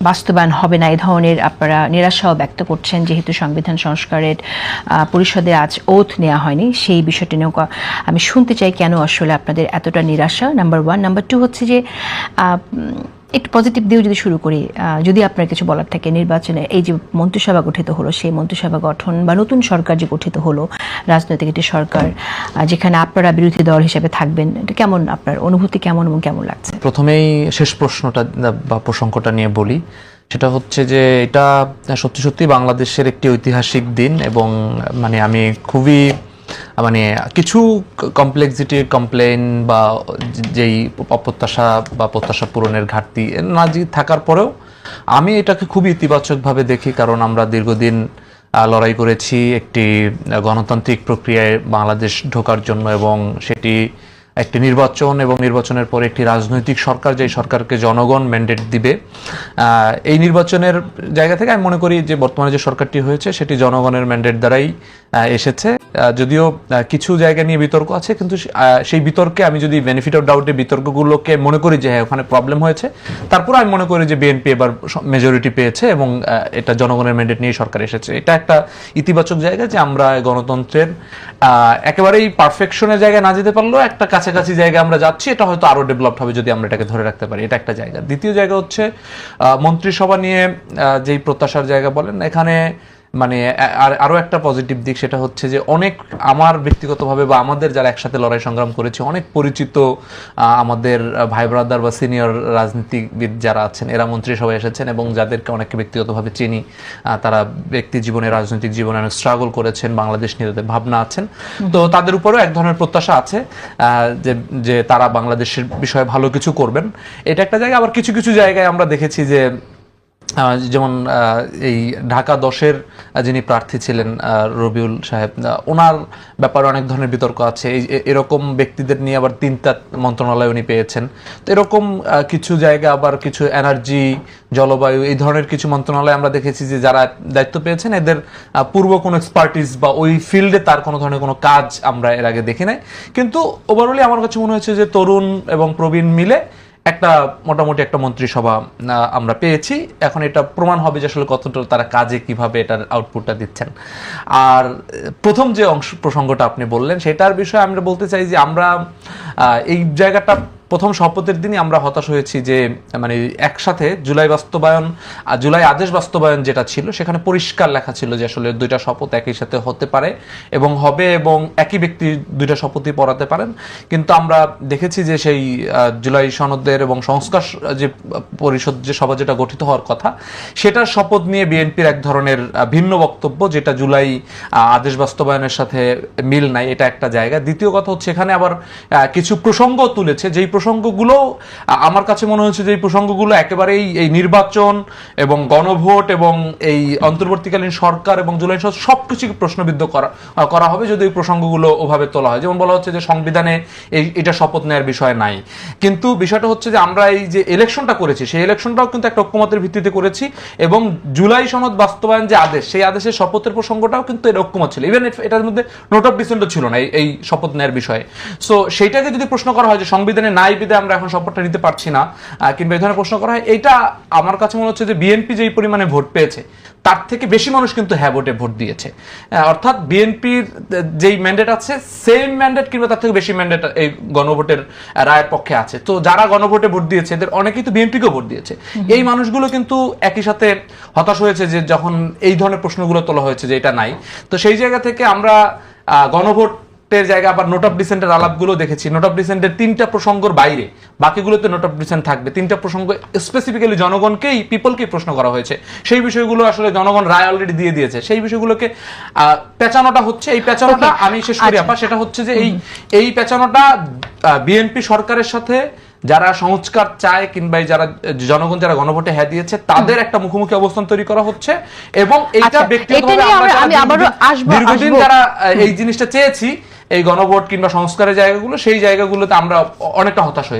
বাস্তবায়ন হবে না, এ ধরনের আপনারা নিরাশাও ব্যক্ত করছেন যেহেতু সংবিধান সংস্কারের পরিষদে আজ ওথ নেওয়া হয়নি। সেই বিষয়টি নিয়েও আমি শুনতে চাই কেন আসলে আপনাদের এতটা নিরাশা। নাম্বার ওয়ান নাম্বার টু হচ্ছে যে একটু পজিটিভ দিয়েও যদি শুরু করি যদি আপনার কিছু বলার থাকে, নির্বাচনে এই যে মন্ত্রিসভা গঠিত হলো, সেই মন্ত্রিসভা গঠন বা নতুন সরকার যে গঠিত হলো, রাজনৈতিক একটি সরকার যেখানে আপনারা বিরোধী দল হিসেবে থাকবেন, এটা কেমন আপনার অনুভূতি কেমন এবং কেমন লাগছে? প্রথমেই শেষ প্রশ্নটা বা প্রসঙ্গটা নিয়ে বলি। সেটা হচ্ছে যে এটা সত্যি সত্যি বাংলাদেশের একটি ঐতিহাসিক দিন এবং মানে আমি খুবই মানে কিছু কমপ্লেক্সিটি কমপ্লেন বা যেই অপ্রত্যাশা বা প্রত্যাশা পূরণের ঘাটতি নাজি থাকার পরেও আমি এটাকে খুব ইতিবাচকভাবে দেখি, কারণ আমরা দীর্ঘদিন লড়াই করেছি একটি গণতান্ত্রিক প্রক্রিয়ায় বাংলাদেশ ঢোকার জন্য এবং সেটি একটি নির্বাচন এবং নির্বাচনের পরে একটি রাজনৈতিক সরকার যে সরকারকে জনগণ ম্যান্ডেট দিবে। এই নির্বাচনের জায়গা থেকে আমি মনে করি যে বর্তমানে যে সরকারটি হয়েছে, সেটি জনগণের ম্যান্ডেট দ্বারাই এসেছে। যদিও কিছু জায়গা নিয়ে বিতর্ক আছে, কিন্তু সেই বিতর্কে আমি যদি বেনিফিট অফ ডাউটের বিতর্কগুলোকে মনে করি যে হ্যাঁ ওখানে প্রবলেম হয়েছে, তারপর আমি মনে করি যে বিএনপি এবার মেজরিটি পেয়েছে এবং এটা জনগণের ম্যান্ডেট নিয়ে সরকার এসেছে। এটা একটা ইতিবাচক জায়গা যে আমরা গণতন্ত্রের একেবারেই পারফেকশনের জায়গায় না যেতে পারলেও একটা কাছাকাছি জায়গায় আমরা যাচ্ছি, এটা হয়তো আরও ডেভেলপড হবে যদি আমরা এটাকে ধরে রাখতে পারি। এটা একটা জায়গা। দ্বিতীয় জায়গা হচ্ছে মন্ত্রিসভা নিয়ে যেই প্রত্যাশার জায়গা বলেন, এখানে মানে আ- আর আরও একটা পজিটিভ দিক সেটা হচ্ছে যে অনেক আমার ব্যক্তিগতভাবে বা আমাদের যারা একসাথে লড়াই সংগ্রাম করেছে অনেক পরিচিত আমাদের ভাই ব্রাদার বা সিনিয়র রাজনীতিবিদ যারা আছেন এরা মন্ত্রিসভায় এসেছেন এবং যাদেরকে অনেককে ব্যক্তিগতভাবে চিনি তারা ব্যক্তি জীবনে রাজনৈতিক জীবনে অনেক স্ট্রাগল করেছেন বাংলাদেশ নিয়ে তাদের ভাবনা আছেন। তো তাদের উপরেও এক ধরনের প্রত্যাশা আছে যে যে তারা বাংলাদেশের বিষয়ে ভালো কিছু করবেন। এটা একটা জায়গায় আবার কিছু কিছু জায়গায় আমরা দেখেছি যে যেমন এই ঢাকা দশের যিনি প্রার্থী ছিলেন রবিউল সাহেব ওনার ব্যাপারে অনেক ধরনের বিতর্ক আছে। এই এরকম ব্যক্তিদের নিয়ে আবার তিনটা মন্ত্রণালয় উনি পেয়েছেন। তো এরকম কিছু জায়গা আবার কিছু এনার্জি, জলবায়ু, এই ধরনের কিছু মন্ত্রণালয় আমরা দেখেছি যে যারা দায়িত্ব পেয়েছেন, এদের পূর্ব কোনো এক্সপার্টিস বা ওই ফিল্ডে তার কোনো ধরনের কোনো কাজ আমরা এর আগে দেখি নাই। কিন্তু ওভারঅলি আমার কাছে মনে হয়েছে যে তরুণ এবং প্রবীণ মিলে একটা মোটামুটি একটা মন্ত্রিসভা আমরা পেয়েছি। এখন এটা প্রমাণ হবে যে আসলে কতটা তারা কাজে কীভাবে এটার আউটপুটটা দিচ্ছেন। আর প্রথম যে অংশ প্রসঙ্গটা আপনি বললেন, সেটার বিষয়ে আমরা বলতে চাই যে আমরা এই জায়গাটা প্রথম শপথের দিনই আমরা হতাশ হয়েছি যে মানে একসাথে জুলাই বাস্তবায়ন জুলাই আদেশ বাস্তবায়ন যেটা ছিল, সেখানে পরিষ্কার লেখা ছিল যে আসলে দুইটা শপথ একই সাথে হতে পারে এবং হবে এবং একই ব্যক্তি দুইটা শপথই পড়াতে পারেন। কিন্তু আমরা দেখেছি যে সেই জুলাই সনদের এবং সংস্কার যে পরিষদ, যে সভা যেটা গঠিত হওয়ার কথা, সেটার শপথ নিয়ে বিএনপির এক ধরনের ভিন্ন বক্তব্য যেটা জুলাই আদেশ বাস্তবায়নের সাথে মিল নাই, এটা একটা জায়গা। দ্বিতীয় কথা হচ্ছে এখানে আবার কিছু প্রসঙ্গ তুলেছে, যেই প্রসঙ্গগুলো আমার কাছে মনে হচ্ছে যে এই প্রসঙ্গগুলো একেবারেই এই নির্বাচন এবং গণভোট এবং এই অন্তর্বর্তীকালীন সরকার এবং জুলাই সরকার সবকিছুকে প্রশ্নবিদ্ধ করা করা হবে যদি এই প্রসঙ্গগুলো ওভাবে তোলা হয়। যেমন বলা হচ্ছে যে সংবিধানে এই, এটা শপথ নেওয়ার বিষয় নাই। কিন্তু বিষয়টা হচ্ছে যে আমরা এই যে ইলেকশনটা করেছি, সেই ইলেকশনটাও কিন্তু একটা ঐক্যমতের ভিত্তিতে করেছি এবং জুলাই সনদ বাস্তবায়ন যে আদেশ, সেই আদেশের শপথের প্রসঙ্গটাও কিন্তু এর ঐক্যমত ছিল। ইভেন এটার মধ্যে নোট অফ ডিসেন্টও ছিল না এই- শপথ নেওয়ার বিষয়ে। সো সেইটাকে যদি প্রশ্ন করা হয় যে সংবিধানে নাই বিধে আমরা এখন শপথটা নিতে পারছি না কিংবা এই ধরনের প্রশ্ন করা হয়। এটা আমার কাছে মনে হচ্ছে যে বিএনপি যেই পরিমাণে ভোট পেয়েছে তার থেকে বেশি মানুষ কিন্তু হ্যাঁ ভোটে ভোট দিয়েছে। অর্থাৎ বিএনপির যেই ম্যান্ডেট আছে সেম ম্যান্ডেট কিংবা তার থেকে বেশি ম্যান্ডেট এই গণভোটের রায়ের পক্ষে আছে। তো যারা গণভোটে ভোট দিয়েছে এদের অনেকেই তো বিএনপিকেও ভোট দিয়েছে। এই মানুষগুলো কিন্তু একই সাথে হতাশ হয়েছে যে যখন এই ধরনের প্রশ্নগুলো তোলা হয়েছে যে এটা নাই। তো সেই জায়গা থেকে আমরা আহ, গণভোটের জায়গা আবার নোট অফ ডিসেন্টের আলাপগুলো দেখেছি। নোট অফ ডিসেন্টের তিনটা প্রসঙ্গর বাইরে। বাকিগুলোতে নোট অফ ডিসেন্ট থাকবে। তিনটা প্রসঙ্গ স্পেসিফিক্যালি জনগণকেই পিপলকেই প্রশ্ন করা হয়েছে। সেই বিষয়গুলো আসলে জনগণ রায় অলরেডি দিয়ে দিয়েছে। সেই বিষয়গুলোকে পেঁচানোটা হচ্ছে এই পেঁচানোটা আমি শেষ করি আচ্ছা। আপা। সেটা হচ্ছে যে এই এই পেঁচানোটা বিএনপি সরকারের সাথে যারা সংস্কার চায় কিংবা যারা জনগণ যারা গণভোটে হ্যাঁ দিয়েছে তাদের একটা মুখোমুখি অবস্থান তৈরি করা হচ্ছে এবং এটা আচ্ছা, ব্যক্তিগতভাবে আমরা দীর্ঘদিন যারা এই জিনিসটা চেয়েছি এই গণভোট কিংবা সংস্কারের জায়গাগুলো সেই জায়গাগুলোতে আমরা অনেকটা হতাশ হয়েছি